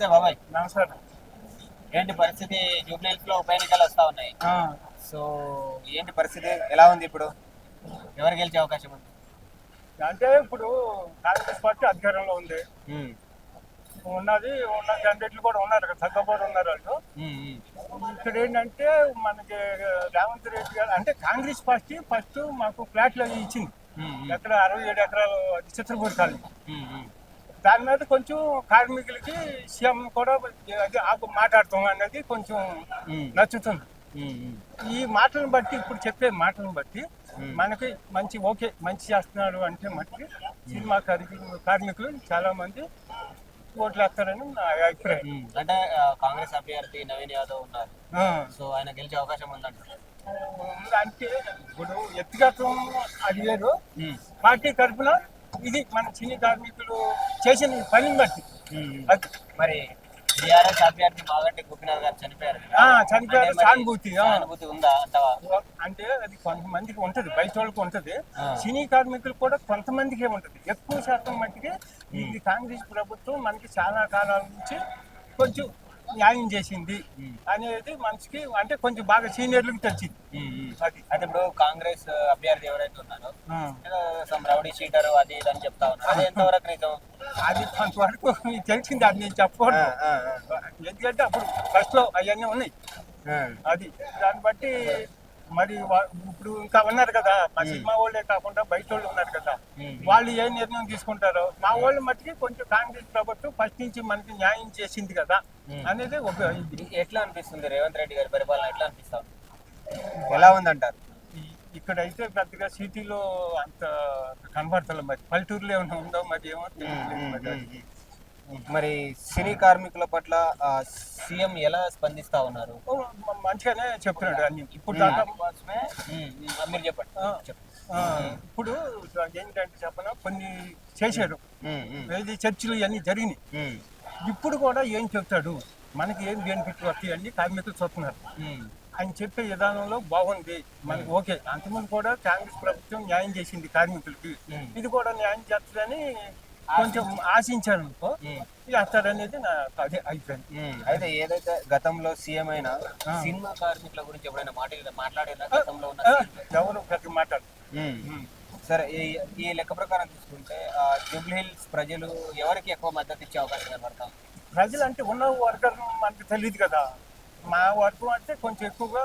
నమస్తే బాబాయ్. నమస్కారం ఏంటి పరిస్థితి? జూబ్లీహిల్స్లో ఉప ఎన్నికలు వస్తా ఉన్నాయి. సో ఏంటి పరిస్థితి? ఎలా ఉంది ఇప్పుడు? ఎవరు గెలిచే అవకాశం ఉంది? అంటే ఇప్పుడు కాంగ్రెస్ పార్టీ అధికారంలో ఉంది. ఉన్నది ఉన్న క్యాండిడేట్లు కూడా ఉన్నారు తగ్గబోరు ఉన్నారు వాళ్ళు. ఇక్కడ ఏంటంటే మనకి రేవంత్ రెడ్డి గారు అంటే కాంగ్రెస్ పార్టీ ఫస్ట్ మాకు ఫ్లాట్లు అవి ఇచ్చింది. ఎక్కడ అరవై ఏడు ఎకరాలు అది చిత్రపూడి కాలనీ దాని మీద కొంచెం కార్మికులకి సీఎం కూడా అది మాట్లాడతాం అనేది కొంచెం నచ్చుతుంది. ఈ మాటలను బట్టి ఇప్పుడు చెప్పే మాటలను బట్టి. మనకి మంచి ఓకే మంచి చేస్తున్నాడు అంటే మట్టి సినిమా కార్మికులు కార్మికులు చాలా మంది ఓట్లు వేస్తారని నా అభిప్రాయం. అంటే కాంగ్రెస్ అభ్యర్థి నవీన్ యాదవ్ ఉన్నారు. సో ఆయన గెలిచే అవకాశం ఉందంట. అంటే ఇప్పుడు వ్యక్తిగతం అది ఉమ్, పార్టీ తరఫున ఇది మన చిన్న కార్మికులు చేసిన పనిని బట్టి. మరి అభ్యర్థి మాగంటి గోపినాథ్ గారు చనిపోయారు కదా. ఆ, చనిపోయారు, అంటే మరి సానుభూతి, ఉందా అంటే అది కొంతమందికి ఉంటది బయట వాళ్ళకి ఉంటది. సినీ కార్మికులు కూడా కొంతమందికే ఉంటది. ఎక్కువ శాతం మట్టికి ఇది కాంగ్రెస్ ప్రభుత్వం మనకి చాలా కాలాల నుంచి కొంచెం న్యాయం చేసింది. అనేది మనసుకి అంటే కొంచెం బాగా సీనియర్లకు తెలిసింది. అది. అయితే ఇప్పుడు కాంగ్రెస్ అభ్యర్థి ఎవరైతే ఉన్నారో రౌడీ షీటర్ అది ఇది అని చెప్తా ఉన్నారు. అది ఎంతవరకు నిజం? అది కొంతవరకు తెలిసింది అది నేను చెప్పకూడదు ఎందుకంటే అప్పుడు ఫస్ట్లో అవన్నీ ఉన్నాయి. అది దాన్ని బట్టి మరి ఇప్పుడు ఇంకా ఉన్నారు కదా మా సినిమా వాళ్ళే కాకుండా బయట వాళ్ళు ఉన్నారు కదా. వాళ్ళు ఏ నిర్ణయం తీసుకుంటారో మా వాళ్ళు మట్టుకి కొంచెం కాంగ్రెస్ ప్రభుత్వం ఫస్ట్ నుంచి మనకి న్యాయం చేసింది కదా. అనేది ఒక ఎట్లా అనిపిస్తుంది రేవంత్ రెడ్డి గారి పరిపాలన ఎట్లా అనిపిస్తా? ఉంది? ఎలా ఉందంటారు? ఈ- ఇక్కడైతే పెద్దగా సిటీలో అంత కనబడతలే మరి. పల్లెటూరులో ఏమైనా ఉందో మరి ఏమో మరి సినీ కార్మికుల పట్ల సీఎం ఎలా స్పందిస్తా ఉన్నారు? మంచిగానే చెప్తున్నాడు అన్ని. ఇప్పుడు దాకా మీరు చెప్పండి. ఇప్పుడు ఏంటంటే చెప్పన కొన్ని ఉమ్, ఏది చర్చలు ఇవన్నీ జరిగినాయి. ఇప్పుడు కూడా ఏం చెప్తాడు? మనకి ఏం బెనిఫిట్ వస్తాయి అన్ని కార్మికులు చూస్తున్నారు ఆయన చెప్పే విధానంలో బాగుంది. మనకి ఓకే. అంతకుముందు కూడా కాంగ్రెస్ ప్రభుత్వం న్యాయం చేసింది కార్మికులకి. ఇది కూడా న్యాయం చేస్తుందని కొంచెం ఆశించాను అనుకో. చేస్తాడనేది నా అదే అభిప్రాయం. అయితే ఏదైతే గతంలో సీఎం అయినా సినిమా కార్మికుల గురించి ఎప్పుడైనా మాట మాట్లాడినా గతంలో ఎవరు పెద్ద మాట్లాడు. సరే ఈ లెక్క ప్రకారం చూసుకుంటే జూబ్లీ హిల్స్ ప్రజలు ఎవరికి ఎక్కువ మద్దతు ఇచ్చే అవకాశం కనబడతాం ప్రజలు అంటే ఉన్న వర్గం మనకు తెలియదు కదా. మా వర్గం అంటే కొంచెం ఎక్కువగా